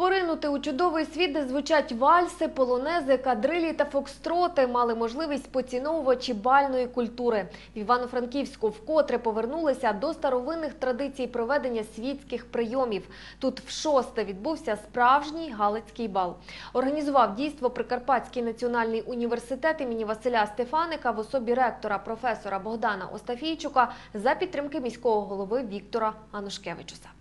Поринути у чудовий світ, де звучать вальси, полонези, кадрилі та фокстроти, мали можливість поціновувачі бальної культури. В Івано-Франківську вкотре повернулися до старовинних традицій проведення світських прийомів. Тут в шосте відбувся справжній галицький бал. Організував дійство Прикарпатський національний університет імені Василя Стефаника в особі ректора професора Богдана Остафійчука за підтримки міського голови Віктора Анушкевичуса.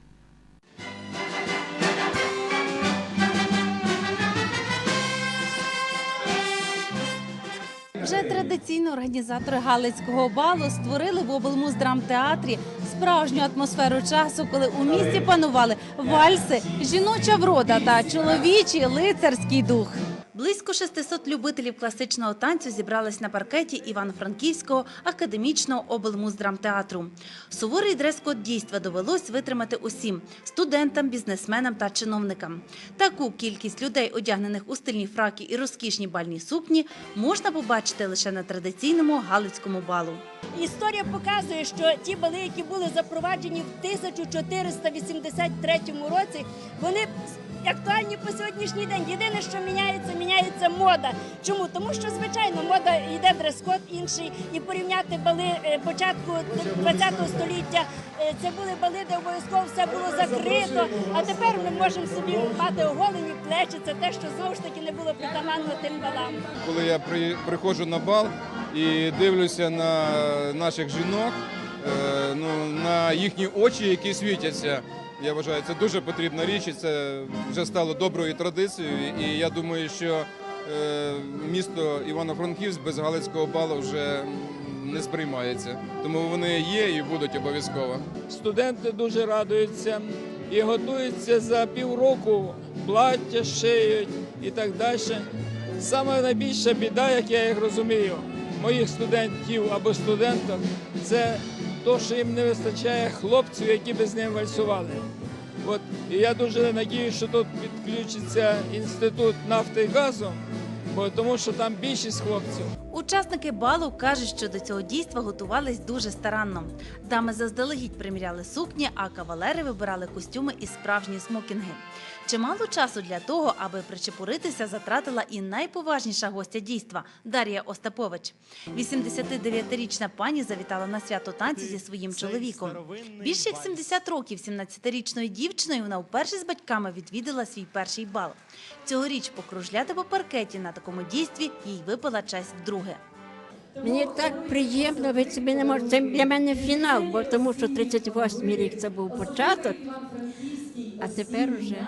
Вже традиційно організатори Галицького балу створили в облмуздрамтеатрі справжню атмосферу часу, коли у місті панували вальси, жіноча врода та чоловічий лицарський дух. Близько 600 любителів класичного танцю зібрались на паркеті Івано-Франківського академічного облмуздрамтеатру. Суворий дрес-код дійства довелось витримати усім – студентам, бізнесменам та чиновникам. Таку кількість людей, одягнених у стильні фраки і розкішні бальні сукні, можна побачити лише на традиційному галицькому балу. Історія показує, що ті бали, які були запроваджені в 1483 році, вони актуальні по сьогоднішній день. Єдине, що міняється, міняється мода. Чому? Тому що, звичайно, мода йде дрес-код інший, і порівняти бали е, початку ХХ століття. е, Це були бали, де обов'язково все було закрито. А тепер ми можемо собі мати оголені плечі. Це те, що знову ж таки не було притаманно тим балам. Коли я приходжу на бал і дивлюся на наших жінок, ну, на їхні очі, які світяться, я вважаю, це дуже потрібна річ, і це вже стало доброю традицією. І я думаю, що е, місто Івано-Франківськ без Галицького балу вже не сприймається. Тому вони є і будуть обов'язково. Студенти дуже радуються і готуються за півроку, плаття шиють і так далі. Саме найбільша біда, як я їх розумію, моїх студентів або студенток, це то, що їм не вистачає хлопців, які би з ним вальсували. От, і я дуже надію, що тут підключиться інститут нафти і газу, бо тому що там більшість хлопців. Учасники балу кажуть, що до цього дійства готувались дуже старанно. Дами заздалегідь приміряли сукні, а кавалери вибирали костюми і справжні смокінги. Чимало часу для того, аби причепуритися, затратила і найповажніша гостя дійства Дар'я Остапович. 89-річна пані завітала на свято танці зі своїм чоловіком. Більше як 70 років 17-річною дівчиною вона вперше з батьками відвідала свій перший бал. Цьогоріч покружляти по паркеті на такому дійстві їй випала честь вдруге. Мені так приємно, ви собі не можете. Це для мене фінал, бо тому що 38-й рік це був початок, а тепер вже.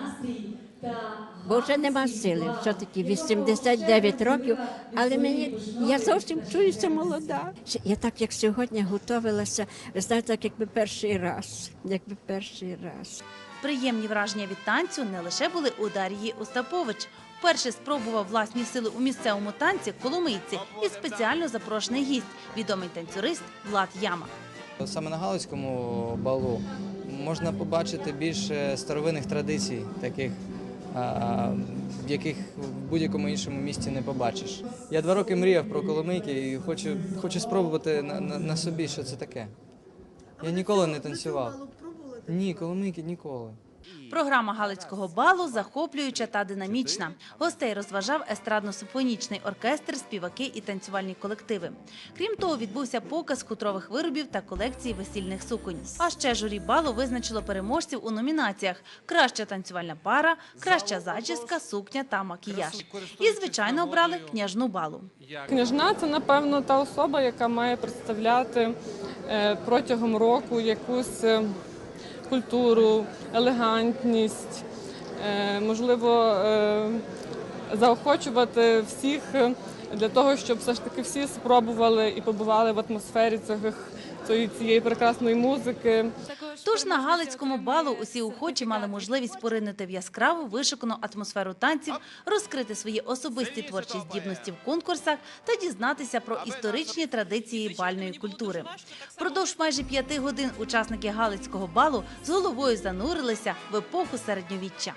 Бо вже нема сили, все-таки 89 років, але мені я зовсім чуюся молода. Я так як сьогодні готувалася, ви знаєте, так якби перший раз, якби перший раз. Приємні враження від танцю не лише були у Дар'ї Остапович. Вперше спробував власні сили у місцевому танці коломийці і спеціально запрошений гість, відомий танцюрист Влад Яма. Саме на Галицькому балу можна побачити більше старовинних традицій, таких, а, яких в будь-якому іншому місті не побачиш. Я два роки мріяв про Коломийки і хочу, хочу спробувати на, на, на собі, що це таке. Я ніколи не танцював. Ні, Коломийки ніколи. Програма Галицького балу захоплююча та динамічна. Гостей розважав естрадно-симфонічний оркестр, співаки і танцювальні колективи. Крім того, відбувся показ хутрових виробів та колекції весільних суконь. А ще журі балу визначило переможців у номінаціях: краща танцювальна пара, краща зачіска, сукня та макіяж. І, звичайно, обрали княжну балу. Княжна це напевно та особа, яка має представляти е, протягом року якусь е, культуру, елегантність, е, можливо, е, заохочувати всіх е, для того, щоб все ж таки всі спробували і побували в атмосфері цих, цієї, прекрасної музики. Тож на Галицькому балу усі охочі мали можливість поринути в яскраву вишукану атмосферу танців, розкрити свої особисті творчі здібності в конкурсах та дізнатися про історичні традиції бальної культури. Впродовж майже п'яти годин учасники Галицького балу з головою занурилися в епоху середньовіччя.